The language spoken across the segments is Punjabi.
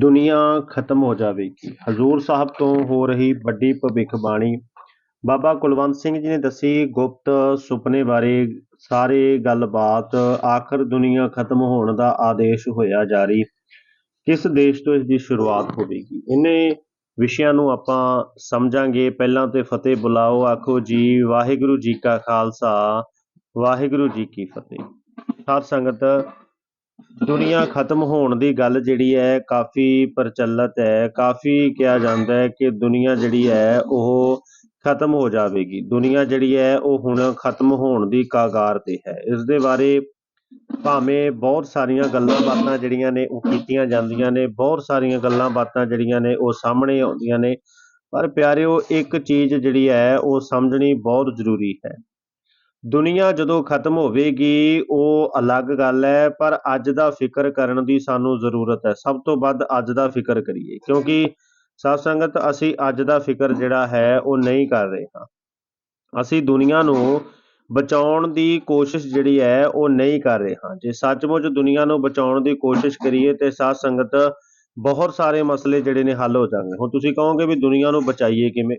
ਦੁਨੀਆ ਖਤਮ ਹੋ ਜਾਵੇਗੀ। ਹਜ਼ੂਰ ਸਾਹਿਬ ਤੋਂ ਹੋ ਰਹੀ ਵੱਡੀ ਭਵਿੱਖਬਾਣੀ ਬਾਬਾ ਕੁਲਵੰਤ ਸਿੰਘ ਜੀ ਨੇ ਦੱਸੀ, ਗੁਪਤ ਸੁਪਨੇ ਬਾਰੇ ਸਾਰੇ ਗੱਲਬਾਤ ਆਖਰ ਦੁਨੀਆ ਖਤਮ ਹੋਣ ਦਾ ਆਦੇਸ਼ ਹੋਇਆ ਜਾਰੀ ਕਿਸ ਦੇਸ਼ ਤੋਂ ਇਸ ਦੀ ਸ਼ੁਰੂਆਤ ਹੋਵੇਗੀ? ਇਹਨੇ ਵਿਸ਼ਿਆਂ ਨੂੰ ਆਪਾਂ ਸਮਝਾਂਗੇ। ਪਹਿਲਾਂ ਤੇ ਫਤਿਹ ਬੁਲਾਓ, ਆਖੋ ਜੀ, ਵਾਹਿਗੁਰੂ ਜੀ ਕਾ ਖਾਲਸਾ, ਵਾਹਿਗੁਰੂ ਜੀ ਕੀ ਫਤਿਹ। ਸਾਧ ਸੰਗਤ ਦੁਨੀਆ ਖਤਮ ਹੋਣ ਦੀ ਗੱਲ ਜਿਹੜੀ ਹੈ ਕਾਫੀ ਪ੍ਰਚਲਿਤ ਹੈ, ਕਾਫੀ ਕਿਹਾ ਜਾਂਦਾ ਹੈ ਕਿ ਦੁਨੀਆ ਜਿਹੜੀ ਹੈ ਉਹ ਖਤਮ ਹੋ ਜਾਵੇਗੀ। ਦੁਨੀਆ ਜਿਹੜੀ ਹੈ ਉਹ ਹੁਣ ਖਤਮ ਹੋਣ ਦੀ ਕਾਗਾਰ ਤੇ ਹੈ। ਇਸ ਦੇ ਬਾਰੇ ਭਾਵੇਂ ਬਹੁਤ ਸਾਰੀਆਂ ਗੱਲਾਂ ਬਾਤਾਂ ਜਿਹੜੀਆਂ ਨੇ ਉਹ ਕੀਤੀਆਂ ਜਾਂਦੀਆਂ ਨੇ, ਬਹੁਤ ਸਾਰੀਆਂ ਗੱਲਾਂ ਬਾਤਾਂ ਜਿਹੜੀਆਂ ਨੇ ਉਹ ਸਾਹਮਣੇ ਆਉਂਦੀਆਂ ਨੇ, ਪਰ ਪਿਆਰਿਓ ਇੱਕ ਚੀਜ਼ ਜਿਹੜੀ ਹੈ ਉਹ ਸਮਝਣੀ ਬਹੁਤ ਜ਼ਰੂਰੀ ਹੈ। ਦੁਨੀਆ ਜਦੋਂ ਖਤਮ ਹੋਵੇਗੀ, ਉਹ ਅਲੱਗ ਗੱਲ ਹੈ, ਪਰ ਅੱਜ ਦਾ ਫਿਕਰ ਕਰਨ ਦੀ ਸਾਨੂੰ ਜ਼ਰੂਰਤ ਹੈ। ਸਭ ਤੋਂ ਵੱਧ ਅੱਜ ਦਾ ਫਿਕਰ ਕਰੀਏ, ਕਿਉਂਕਿ ਸਾਧ ਸੰਗਤ, ਅਸੀਂ ਅੱਜ ਦਾ ਫਿਕਰ ਜਿਹੜਾ ਹੈ, ਉਹ ਨਹੀਂ ਕਰ ਰਹੇ ਹਾਂ। ਅਸੀਂ ਦੁਨੀਆ ਨੂੰ ਬਚਾਉਣ ਦੀ ਕੋਸ਼ਿਸ਼ ਜਿਹੜੀ ਹੈ, ਉਹ ਨਹੀਂ ਕਰ ਰਹੇ ਹਾਂ। ਜੇ ਸੱਚਮੁੱਚ ਦੁਨੀਆ ਨੂੰ ਬਚਾਉਣ ਦੀ ਕੋਸ਼ਿਸ਼ ਕਰੀਏ, ਤੇ ਸਾਧ ਸੰਗਤ ਬਹੁਤ ਸਾਰੇ ਮਸਲੇ ਜਿਹੜੇ ਨੇ ਹੱਲ ਹੋ ਜਾਣਗੇ। ਹੁਣ ਤੁਸੀਂ ਕਹੋਗੇ ਵੀ ਦੁਨੀਆ ਨੂੰ ਬਚਾਈਏ ਕਿਵੇਂ?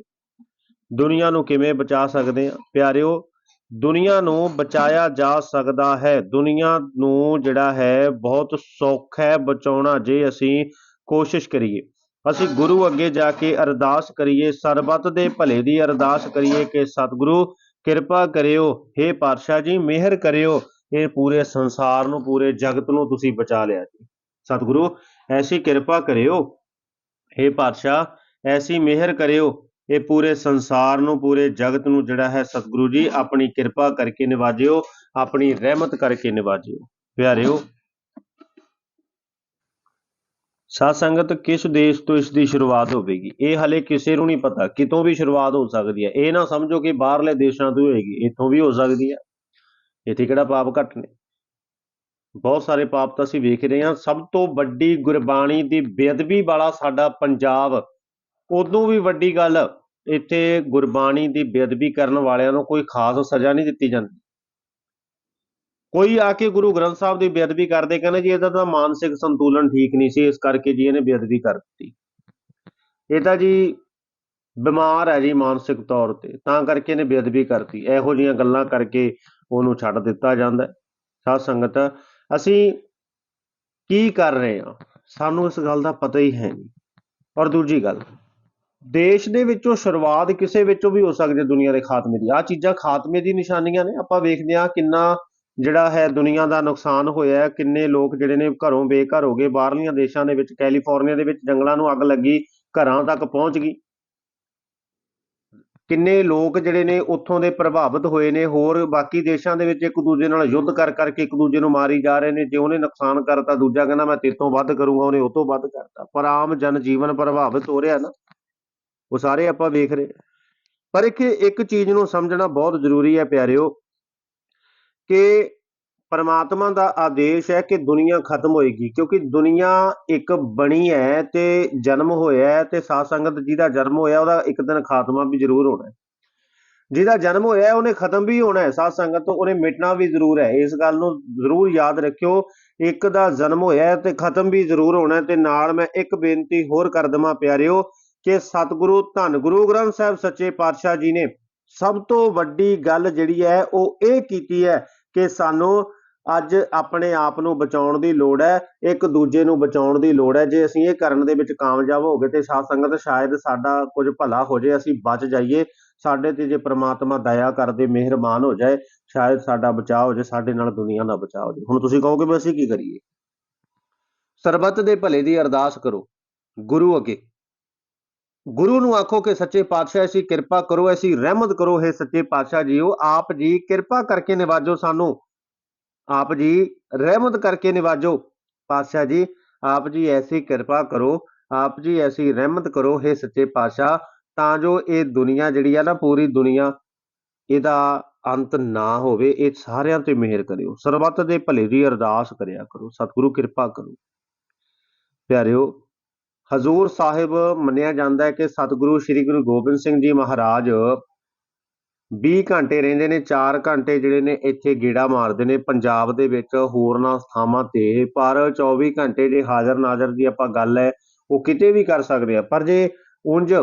ਦੁਨੀਆ ਨੂੰ ਕਿਵੇਂ ਬਚਾ ਸਕਦੇ ਆ ਪਿਆਰਿਓ ਦੁਨੀਆ ਨੂੰ ਬਚਾਇਆ ਜਾ ਸਕਦਾ ਹੈ। ਦੁਨੀਆ ਨੂੰ ਜਿਹੜਾ ਹੈ, ਬਹੁਤ ਸੌਖਾ ਹੈ ਬਚਾਉਣਾ, ਜੇ ਅਸੀਂ ਕੋਸ਼ਿਸ਼ ਕਰੀਏ। ਅਸੀਂ ਗੁਰੂ ਅੱਗੇ ਜਾ ਕੇ ਅਰਦਾਸ ਕਰੀਏ, ਸਰਬੱਤ ਦੇ ਭਲੇ ਦੀ ਅਰਦਾਸ ਕਰੀਏ ਕਿ ਸਤਿਗੁਰੂ, ਕਿਰਪਾ ਕਰਿਓ। हे ਪਾਤਸ਼ਾਹ ਜੀ, ਮਿਹਰ ਕਰਿਓ। ਇਹ ਪੂਰੇ ਸੰਸਾਰ ਨੂੰ, ਪੂਰੇ ਜਗਤ ਨੂੰ ਤੁਸੀਂ ਬਚਾ ਲਿਆ ਜੀ। ਸਤਿਗੁਰੂ, ਐਸੀ ਕਿਰਪਾ ਕਰਿਓ। हे ਪਾਤਸ਼ਾਹ, ਐਸੀ ਮਿਹਰ ਕਰਿਓ। ਇਹ ਪੂਰੇ ਸੰਸਾਰ ਨੂੰ, ਪੂਰੇ ਜਗਤ ਨੂੰ ਜਿਹੜਾ ਹੈ ਸਤਿਗੁਰੂ ਜੀ, ਆਪਣੀ ਕਿਰਪਾ ਕਰਕੇ ਨਿਵਾਜਿਓ, ਆਪਣੀ ਰਹਿਮਤ ਕਰਕੇ ਨਿਵਾਜਿਓ। ਪਿਆਰਿਓ, ਸਾਧ ਸੰਗਤ ਕਿਸ ਦੇਸ਼ ਤੋਂ ਇਸ ਦੀ ਸ਼ੁਰੂਆਤ ਹੋਵੇਗੀ? ਇਹ ਹਲੇ ਕਿਸੇ ਨੂੰ ਨਹੀਂ ਪਤਾ, ਕਿਤੋਂ ਵੀ ਸ਼ੁਰੂਆਤ ਹੋ ਸਕਦੀ ਹੈ। ਇਹ ਨਾ ਸਮਝੋ ਕਿ ਬਾਹਰਲੇ ਦੇਸ਼ਾਂ ਤੋਂ ਹੋਏਗੀ, ਇੱਥੋਂ ਵੀ ਹੋ ਸਕਦੀ ਹੈ। ਇੱਥੇ ਕਿਹੜਾ ਪਾਪ ਘੱਟ ਨੇ? ਬਹੁਤ ਸਾਰੇ ਪਾਪ ਤਾਂ ਅਸੀਂ ਵੇਖ ਰਹੇ ਹਾਂ। ਸਭ ਤੋਂ ਵੱਡੀ ਗੁਰਬਾਣੀ ਦੀ ਬੇਅਦਬੀ ਵਾਲਾ ਸਾਡਾ ਪੰਜਾਬ ਉਦੋਂ ਵੀ ਵੱਡੀ ਗੱਲ, ਇੱਥੇ ਗੁਰਬਾਣੀ ਦੀ ਬੇਅਦਬੀ ਕਰਨ ਵਾਲਿਆਂ ਨੂੰ ਕੋਈ ਖਾਸ ਸਜ਼ਾ ਨਹੀਂ ਦਿੱਤੀ ਜਾਂਦੀ। ਕੋਈ ਆ ਕੇ ਗੁਰੂ ਗ੍ਰੰਥ ਸਾਹਿਬ ਦੀ ਬੇਅਦਬੀ ਕਰਦੇ, ਕਹਿੰਦੇ ਜੀ ਇਹਦਾ ਤਾਂ ਮਾਨਸਿਕ ਸੰਤੁਲਨ ਠੀਕ ਨਹੀਂ ਸੀ, ਇਸ ਕਰਕੇ ਜੀ ਇਹਨੇ ਬੇਅਦਬੀ ਕਰ ਦਿੱਤੀ। ਇਹ ਤਾਂ ਜੀ ਬਿਮਾਰ ਹੈ ਜੀ ਮਾਨਸਿਕ ਤੌਰ ਤੇ, ਤਾਂ ਕਰਕੇ ਇਹਨੇ ਬੇਅਦਬੀ ਕਰਤੀ। ਇਹੋ ਜੀਆਂ ਗੱਲਾਂ ਕਰਕੇ ਉਹਨੂੰ ਛੱਡ ਦਿੱਤਾ ਜਾਂਦਾ ਹੈ। ਸਾਧ ਸੰਗਤ, ਅਸੀਂ ਕੀ ਕਰ ਰਹੇ ਹਾਂ? ਸਾਨੂੰ ਇਸ ਗੱਲ ਦਾ ਪਤਾ ਹੀ ਹੈ ਨਹੀਂ। ਔਰ ਦੂਜੀ ਗੱਲ ਦੇਸ਼ ਦੇ ਵਿੱਚੋਂ ਸ਼ੁਰੂਆਤ ਕਿਸੇ ਵਿੱਚੋਂ ਵੀ ਹੋ ਸਕਦੀ ਹੈ ਦੁਨੀਆ ਦੇ ਖਾਤਮੇ ਦੀ। ਆ ਚੀਜ਼ਾਂ ਖਾਤਮੇ ਦੀ ਨਿਸ਼ਾਨੀਆਂ ਨੇ। ਆਪਾਂ ਵੇਖਦੇ ਹਾਂ ਕਿੰਨਾ ਜਿਹੜਾ ਹੈ ਦੁਨੀਆ ਦਾ ਨੁਕਸਾਨ ਹੋਇਆ ਹੈ। ਕਿੰਨੇ ਲੋਕ ਜਿਹੜੇ ਨੇ ਘਰੋਂ ਬੇਘਰ ਹੋ ਗਏ। ਬਾਹਰਲੀਆਂ ਦੇਸ਼ਾਂ ਦੇ ਵਿੱਚ, ਕੈਲੀਫੋਰਨੀਆ ਦੇ ਵਿੱਚ ਜੰਗਲਾਂ ਨੂੰ ਅੱਗ ਲੱਗੀ, ਘਰਾਂ ਤੱਕ ਪਹੁੰਚ ਗਈ। ਕਿੰਨੇ ਲੋਕ ਜਿਹੜੇ ਨੇ ਉੱਥੋਂ ਦੇ ਪ੍ਰਭਾਵਿਤ ਹੋਏ ਨੇ। ਹੋਰ ਬਾਕੀ ਦੇਸ਼ਾਂ ਦੇ ਵਿੱਚ ਇੱਕ ਦੂਜੇ ਨਾਲ ਯੁੱਧ ਕਰ ਕਰਕੇ ਇੱਕ ਦੂਜੇ ਨੂੰ ਮਾਰੀ ਜਾ ਰਹੇ ਨੇ। ਜੇ ਉਹਨੇ ਨੁਕਸਾਨ ਕਰਤਾ, ਦੂਜਾ ਕਹਿੰਦਾ ਮੈਂ ਤੇਰੇ ਤੋਂ ਵੱਧ ਕਰੂੰਗਾ, ਉਹਨੇ ਉਹ ਤੋਂ ਵੱਧ ਕਰਤਾ। ਪਰ ਆਮ ਜਨ ਜੀਵਨ ਪ੍ਰਭਾਵਿਤ ਹੋ ਰਿਹਾ ਨਾ। ਉਹ ਸਾਰੇ ਆਪਾਂ ਵੇਖ ਰਹੇ ਪਰ ਇੱਕ ਇੱਕ ਚੀਜ਼ ਨੂੰ ਸਮਝਣਾ ਬਹੁਤ ਜ਼ਰੂਰੀ ਹੈ ਪਿਆਰਿਓ, ਕਿ ਪਰਮਾਤਮਾ ਦਾ ਆਦੇਸ਼ ਹੈ ਕਿ ਦੁਨੀਆ ਖਤਮ ਹੋਏਗੀ, ਕਿਉਂਕਿ ਦੁਨੀਆ ਇੱਕ ਬਣੀ ਹੈ ਤੇ ਜਨਮ ਹੋਇਆ ਹੈ ਤੇ ਸਾਧ ਸੰਗਤ ਜਿਹਦਾ ਜਨਮ ਹੋਇਆ ਉਹਦਾ ਇੱਕ ਦਿਨ ਖਾਤਮਾ ਵੀ ਜ਼ਰੂਰ ਹੋਣਾ ਹੈ। ਜਿਹਦਾ ਜਨਮ ਹੋਇਆ ਉਹਨੇ ਖਤਮ ਵੀ ਹੋਣਾ ਹੈ, ਸਾਧ ਸੰਗਤ ਤੋਂ ਉਹਨੇ ਮਿਟਣਾ ਵੀ ਜ਼ਰੂਰ ਹੈ। ਇਸ ਗੱਲ ਨੂੰ ਜ਼ਰੂਰ ਯਾਦ ਰੱਖਿਓ, ਇੱਕ ਦਾ ਜਨਮ ਹੋਇਆ ਤੇ ਖਤਮ ਵੀ ਜ਼ਰੂਰ ਹੋਣਾ ਤੇ ਨਾਲ ਮੈਂ ਇੱਕ ਬੇਨਤੀ ਹੋਰ ਕਰ ਦਵਾਂ ਪਿਆਰਿਓ ਕਿ ਸਤਿਗੁਰੂ, ਧੰਨ ਗੁਰੂ ਗ੍ਰੰਥ ਸਾਹਿਬ ਸੱਚੇ ਪਾਤਸ਼ਾਹ ਜੀ ਨੇ ਸਭ ਤੋਂ ਵੱਡੀ ਗੱਲ ਜਿਹੜੀ ਹੈ, ਉਹ ਇਹ ਕੀਤੀ ਹੈ ਕਿ ਸਾਨੂੰ ਅੱਜ ਆਪਣੇ ਆਪ ਨੂੰ ਬਚਾਉਣ ਦੀ ਲੋੜ ਹੈ, ਇੱਕ ਦੂਜੇ ਨੂੰ ਬਚਾਉਣ ਦੀ ਲੋੜ ਹੈ। ਜੇ ਅਸੀਂ ਇਹ ਕਰਨ ਦੇ ਵਿੱਚ ਕਾਮਯਾਬ ਹੋ ਗਏ ਤੇ ਸਾਧ ਸੰਗਤ ਸ਼ਾਇਦ ਸਾਡਾ ਕੁਝ ਭਲਾ ਹੋ ਜਾਏ, ਅਸੀਂ ਬਚ ਜਾਈਏ। ਸਾਡੇ ਤੇ ਜੇ ਪ੍ਰਮਾਤਮਾ ਦਇਆ ਕਰਦੇ, ਮਿਹਰਬਾਨ ਹੋ ਜਾਏ, ਸ਼ਾਇਦ ਸਾਡਾ ਬਚਾਅ ਹੋ ਜਾਏ, ਸਾਡੇ ਨਾਲ ਦੁਨੀਆ ਦਾ ਬਚਾਅ ਹੋ ਜਾਏ। ਹੁਣ ਤੁਸੀਂ ਕਹੋਗੇ ਵੀ ਅਸੀਂ ਕੀ ਕਰੀਏ? ਸਰਬੱਤ ਦੇ ਭਲੇ ਦੀ ਅਰਦਾਸ ਕਰੋ, ਗੁਰੂ ਅੱਗੇ। ਗੁਰੂ ਨੂੰ ਆਖੋ ਕਿ ਸੱਚੇ ਪਾਤਸ਼ਾਹ ਐਸੀ ਕਿਰਪਾ ਕਰੋ ਐਸੀ ਰਹਿਮਤ ਕਰੋ, ਹੈ ਸੱਚੇ ਪਾਤਸ਼ਾਹ ਜੀਓ, ਆਪ ਜੀ ਕਿਰਪਾ ਕਰਕੇ ਨਿਵਾਜੋ ਸਾਨੂੰ। ਆਪ ਜੀ ਰਹਿਮਤ ਕਰਕੇ ਨਿਵਾਜੋ। ਪਾਤਸ਼ਾਹ ਜੀ, ਆਪ ਜੀ ਐਸੀ ਕਿਰਪਾ ਕਰੋ, ਆਪ ਜੀ ਐਸੀ ਰਹਿਮਤ ਕਰੋ, ਹੈ ਸੱਚੇ ਪਾਤਸ਼ਾਹ, ਤਾਂ ਜੋ ਇਹ ਦੁਨੀਆ ਜਿਹੜੀ ਆ ਨਾ, ਪੂਰੀ ਦੁਨੀਆ, ਇਹਦਾ ਅੰਤ ਨਾ ਹੋਵੇ, ਇਹ ਸਾਰਿਆਂ ਤੇ ਮਿਹਰ ਕਰਿਓ। ਸਰਬੱਤ ਦੇ ਭਲੇ ਦੀ ਅਰਦਾਸ ਕਰਿਆ ਕਰੋ। ਸਤਿਗੁਰੂ ਕਿਰਪਾ ਕਰੋ। ਪਿਆਰਿਓ ਹਜ਼ੂਰ ਸਾਹਿਬ ਮੰਨਿਆ ਜਾਂਦਾ ਹੈ ਕਿ ਸਤਿਗੁਰੂ ਸ੍ਰੀ ਗੁਰੂ ਗੋਬਿੰਦ ਸਿੰਘ ਜੀ ਮਹਾਰਾਜ 20 ਘੰਟੇ ਰਹਿੰਦੇ ਨੇ 4 ਘੰਟੇ ਜਿਹੜੇ ਨੇ ਇੱਥੇ ਗੇੜਾ ਮਾਰਦੇ ਨੇ, ਪੰਜਾਬ ਦੇ ਵਿੱਚ ਹੋਰਨਾਂ ਥਾਵਾਂ ਤੇ। ਪਰ 24 ਘੰਟੇ ਜੇ ਹਾਜ਼ਰ ਨਾਜ਼ਰ ਦੀ ਆਪਾਂ ਗੱਲ ਹੈ, ਉਹ ਕਿਤੇ ਵੀ ਕਰ ਸਕਦੇ ਆ। ਪਰ ਜੇ ਉਂਝ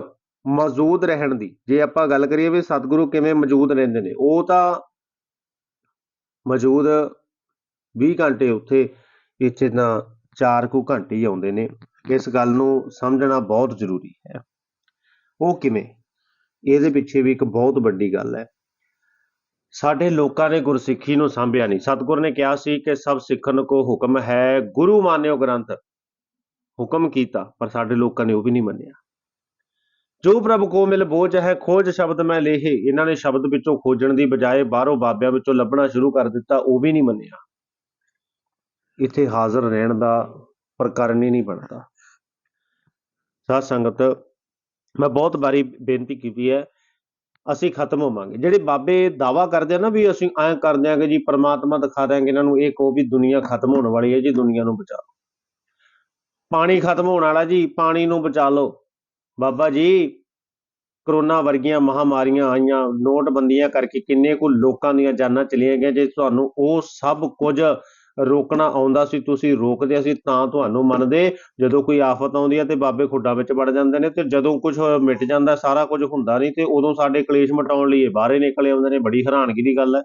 ਮੌਜੂਦ ਰਹਿਣ ਦੀ, ਜੇ ਆਪਾਂ ਗੱਲ ਕਰੀਏ ਵੀ ਸਤਿਗੁਰੂ ਕਿਵੇਂ ਮੌਜੂਦ ਰਹਿੰਦੇ ਨੇ, ਉਹ ਤਾਂ ਮੌਜੂਦ 20 ਘੰਟੇ ਉੱਥੇ, ਇੱਥੇ ਤਾਂ 4 ਕੁ ਘੰਟੇ ਹੀ ਆਉਂਦੇ ਨੇ। ਇਸ ਗੱਲ ਨੂੰ ਸਮਝਣਾ ਬਹੁਤ ਜ਼ਰੂਰੀ ਹੈ। ਉਹ ਕਿਵੇਂ? ਇਹਦੇ ਪਿੱਛੇ ਵੀ ਇੱਕ ਬਹੁਤ ਵੱਡੀ ਗੱਲ ਹੈ। ਸਾਡੇ ਲੋਕਾਂ ਨੇ ਗੁਰਸਿੱਖੀ ਨੂੰ ਸਾਂਭਿਆ ਨਹੀਂ। ਸਤਿਗੁਰ ਨੇ ਕਿਹਾ ਸੀ ਕਿ ਸਭ ਸਿੱਖਣ ਕੋ ਹੁਕਮ ਹੈ, ਗੁਰੂ ਮਾਨਿਓ ਗ੍ਰੰਥ। ਹੁਕਮ ਕੀਤਾ, ਪਰ ਸਾਡੇ ਲੋਕਾਂ ਨੇ ਉਹ ਵੀ ਨਹੀਂ ਮੰਨਿਆ। ਜੋ ਪ੍ਰਭ ਕੋ ਮਿਲ ਬੋਝ ਹੈ, ਖੋਜ ਸ਼ਬਦ ਮੈਂ ਲੇਹੇ। ਇਹਨਾਂ ਨੇ ਸ਼ਬਦ ਵਿੱਚੋਂ ਖੋਜਣ ਦੀ ਬਜਾਏ ਬਾਹਰੋਂ ਬਾਬਿਆਂ ਵਿੱਚੋਂ ਲੱਭਣਾ ਸ਼ੁਰੂ ਕਰ ਦਿੱਤਾ, ਉਹ ਵੀ ਨਹੀਂ ਮੰਨਿਆ। ਇੱਥੇ ਹਾਜ਼ਰ ਰਹਿਣ ਦਾ ਪ੍ਰਕਰਨ ਹੀ ਨਹੀਂ ਬਣਦਾ। ਸਾਧ ਸੰਗਤ, ਮੈਂ ਬਹੁਤ ਵਾਰੀ ਬੇਨਤੀ ਕੀਤੀ ਹੈ, ਅਸੀਂ ਖਤਮ ਹੋਵਾਂਗੇ। ਜਿਹੜੇ ਬਾਬੇ ਦਾਵਾ ਕਰਦੇ ਆ ਨਾ ਵੀ ਅਸੀਂ ਐਂ ਕਰ ਦਿਆਂਗੇ ਜੀ, ਪ੍ਰਮਾਤਮਾ ਦਿਖਾ ਦਿਆਂਗੇ ਇਹਨਾਂ ਨੂੰ, ਇਹ ਕਹੋ ਵੀ ਦੁਨੀਆ ਖਤਮ ਹੋਣ ਵਾਲੀ ਹੈ ਜੀ, ਦੁਨੀਆ ਨੂੰ ਬਚਾਓ ਪਾਣੀ ਖਤਮ ਹੋਣ ਵਾਲਾ ਜੀ, ਪਾਣੀ ਨੂੰ ਬਚਾ ਲਓ। ਬਾਬਾ ਜੀ, ਕਰੋਨਾ ਵਰਗੀਆਂ ਮਹਾਮਾਰੀਆਂ ਆਈਆਂ, ਨੋਟਬੰਦੀਆਂ ਕਰਕੇ ਕਿੰਨੇ ਕੁ ਲੋਕਾਂ ਦੀਆਂ ਜਾਨਾਂ ਚਲੀਆਂ ਗਈਆਂ, ਜੇ ਤੁਹਾਨੂੰ ਉਹ ਸਭ ਕੁਝ ਰੋਕਣਾ ਆਉਂਦਾ ਸੀ, ਤੁਸੀਂ ਰੋਕਦੇ ਸੀ ਤਾਂ ਤੁਹਾਨੂੰ ਮੰਨਦੇ। ਜਦੋਂ ਕੋਈ ਆਫਤ ਆਉਂਦੀ ਹੈ ਤੇ ਬਾਬੇ ਖੁੱਡਾਂ ਵਿੱਚ ਵੜ ਜਾਂਦੇ ਨੇ ਤੇ ਜਦੋਂ ਕੁਝ ਮਿਟ ਜਾਂਦਾ, ਸਾਰਾ ਕੁਝ ਹੁੰਦਾ ਨਹੀਂ ਤੇ ਉਦੋਂ ਸਾਡੇ ਕਲੇਸ਼ ਮਟਾਉਣ ਲਈ ਇਹ ਬਾਹਰੇ ਨਿਕਲੇ ਆਉਂਦੇ ਨੇ, ਬੜੀ ਹੈਰਾਨਗੀ ਦੀ ਗੱਲ ਹੈ।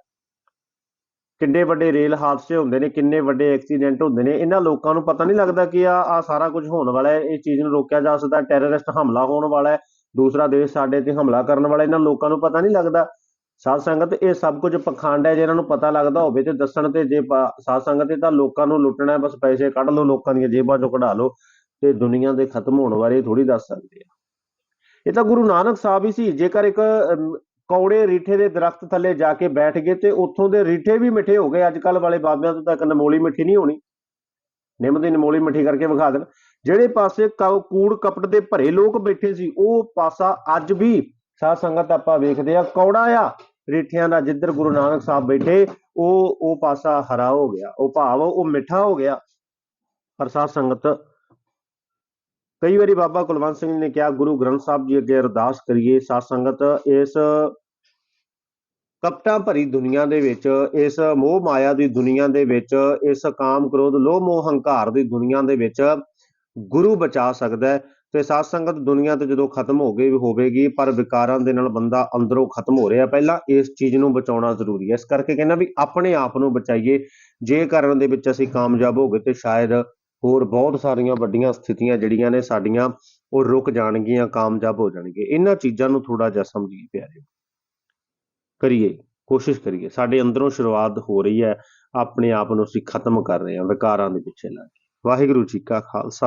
ਕਿੰਨੇ ਵੱਡੇ ਰੇਲ ਹਾਦਸੇ ਹੁੰਦੇ ਨੇ, ਕਿੰਨੇ ਵੱਡੇ ਐਕਸੀਡੈਂਟ ਹੁੰਦੇ ਨੇ, ਇਹਨਾਂ ਲੋਕਾਂ ਨੂੰ ਪਤਾ ਨਹੀਂ ਲੱਗਦਾ ਕਿ ਆ ਆ ਸਾਰਾ ਕੁਝ ਹੋਣ ਵਾਲਾ ਹੈ ਇਸ ਚੀਜ਼ ਨੂੰ ਰੋਕਿਆ ਜਾ ਸਕਦਾ, ਟੈਰਰਿਸਟ ਹਮਲਾ ਹੋਣ ਵਾਲਾ ਹੈ, ਦੂਸਰਾ ਦੇਸ਼ ਸਾਡੇ ਤੇ ਹਮਲਾ ਕਰਨ ਵਾਲਾ, ਇਹਨਾਂ ਲੋਕਾਂ ਨੂੰ ਪਤਾ ਨਹੀਂ ਲੱਗਦਾ। ਸਾਧ ਸੰਗਤ, ਇਹ ਸਭ ਕੁਝ ਪਖੰਡ ਹੈ, ਜੇ ਇਹਨਾਂ ਨੂੰ ਪਤਾ ਲੱਗਦਾ ਹੋਵੇ ਤੇ ਦੱਸਣ ਤੇ ਜੇ ਪਾ- ਸਾਧ ਸੰਗਤ ਇਹ ਤਾਂ ਲੋਕਾਂ ਨੂੰ ਲੁੱਟਣਾ ਹੈ, ਬਸ ਪੈਸੇ ਕੱਢ ਲਓ, ਲੋਕਾਂ ਦੀਆਂ ਜੇਬਾਂ ਚੋਂ ਕਢਾ ਲਓ ਤੇ ਦੁਨੀਆ ਦੇ ਖਤਮ ਹੋਣ ਬਾਰੇ ਥੋੜੀ ਦੱਸ ਸਕਦੇ ਆ। ਇਹ ਤਾਂ ਗੁਰੂ ਨਾਨਕ ਸਾਹਿਬ ਹੀ ਸੀ, ਜੇਕਰ ਇੱਕ ਕੌੜੇ ਰੀਠੇ ਦੇ ਦਰਖਤ ਥੱਲੇ ਜਾ ਕੇ ਬੈਠ ਗਏ ਤੇ ਉੱਥੋਂ ਦੇ ਰੀਠੇ ਵੀ ਮਿੱਠੇ ਹੋ ਗਏ ਅੱਜ ਕੱਲ ਵਾਲੇ ਬਾਬਿਆਂ ਤੋਂ ਤਾਂ ਇੱਕ ਨਮੋਲੀ ਮਿੱਠੀ ਨਹੀਂ ਹੋਣੀ। ਨਿੰਮ ਦੀ ਨਮੋਲੀ ਮਿੱਠੀ ਕਰਕੇ ਵਿਖਾ ਦੇਣ। ਜਿਹੜੇ ਪਾਸੇ ਕ- ਕੂੜ ਕਪਟ ਦੇ ਭਰੇ ਲੋਕ ਬੈਠੇ ਸੀ, ਉਹ ਪਾਸਾ ਅੱਜ ਵੀ ਸਾਧ ਸੰਗਤ ਆਪਾਂ ਵੇਖਦੇ ਆ, ਕੌੜਾ ਆ। ਰੀਠਿਆਂ ਦਾ ਜਿੱਧਰ ਗੁਰੂ ਨਾਨਕ ਸਾਹਿਬ ਬੈਠੇ, ਉਹ ਉਹ ਪਾਸਾ ਹਰਾ ਹੋ ਗਿਆ, ਉਹ ਭਾਵ, ਉਹ ਮਿੱਠਾ ਹੋ ਗਿਆ। ਪਰ ਸਾਧ ਸੰਗਤ, ਕਈ ਵਾਰੀ ਬਾਬਾ ਕੁਲਵੰਤ ਸਿੰਘ ਜੀ ਨੇ ਕਿਹਾ, ਗੁਰੂ ਗ੍ਰੰਥ ਸਾਹਿਬ ਜੀ ਅੱਗੇ ਅਰਦਾਸ ਕਰੀਏ, ਸਾਧ ਸੰਗਤ, ਇਸ ਕਪਟਾਂ ਭਰੀ ਦੁਨੀਆ ਦੇ ਵਿੱਚ, ਇਸ ਮੋਹ ਮਾਇਆ ਦੀ ਦੁਨੀਆ ਦੇ ਵਿੱਚ, ਇਸ ਕਾਮ ਕ੍ਰੋਧ, ਲੋਭ ਮੋਹ ਹੰਕਾਰ ਦੀ ਦੁਨੀਆ ਦੇ ਵਿੱਚ ਗੁਰੂ ਬਚਾ ਸਕਦਾ ਹੈ। ਤੇ ਸਾਧ ਸੰਗਤ ਦੁਨੀਆ ਤੇ ਜਦੋਂ ਖਤਮ ਹੋ ਗਈ ਹੋਵੇਗੀ, ਪਰ ਵਿਕਾਰਾਂ ਦੇ ਨਾਲ ਬੰਦਾ ਅੰਦਰੋਂ ਖਤਮ ਹੋ ਰਿਹਾ ਪਹਿਲਾਂ ਇਸ ਚੀਜ਼ ਨੂੰ ਬਚਾਉਣਾ ਜ਼ਰੂਰੀ ਹੈ। ਇਸ ਕਰਕੇ ਕਹਿੰਦਾ ਵੀ ਆਪਣੇ ਆਪ ਨੂੰ ਬਚਾਈਏ। ਜੇ ਕਰਨ ਦੇ ਵਿੱਚ ਅਸੀਂ ਕਾਮਯਾਬ ਹੋ ਗਏ ਤੇ ਸ਼ਾਇਦ ਹੋਰ ਬਹੁਤ ਸਾਰੀਆਂ ਵੱਡੀਆਂ ਸਥਿਤੀਆਂ ਜਿਹੜੀਆਂ ਨੇ ਸਾਡੀਆਂ, ਉਹ ਰੁਕ ਜਾਣਗੀਆਂ, ਕਾਮਯਾਬ ਹੋ ਜਾਣਗੇ ਇਹਨਾਂ ਚੀਜ਼ਾਂ ਨੂੰ ਥੋੜਾ ਜਿਹਾ ਸਮਝੀਏ ਪਿਆਰਿਓ ਕਰੀਏ, ਕੋਸ਼ਿਸ਼ ਕਰੀਏ। ਸਾਡੇ ਅੰਦਰੋਂ ਸ਼ੁਰੂਆਤ ਹੋ ਰਹੀ ਹੈ। ਆਪਣੇ ਆਪ ਨੂੰ ਅਸੀਂ ਖਤਮ ਕਰ ਰਹੇ ਹਾਂ ਵਿਕਾਰਾਂ ਦੇ ਪਿੱਛੇ ਲੱਗ ਕੇ। ਵਾਹਿਗੁਰੂ ਜੀ ਕਾ ਖਾਲਸਾ।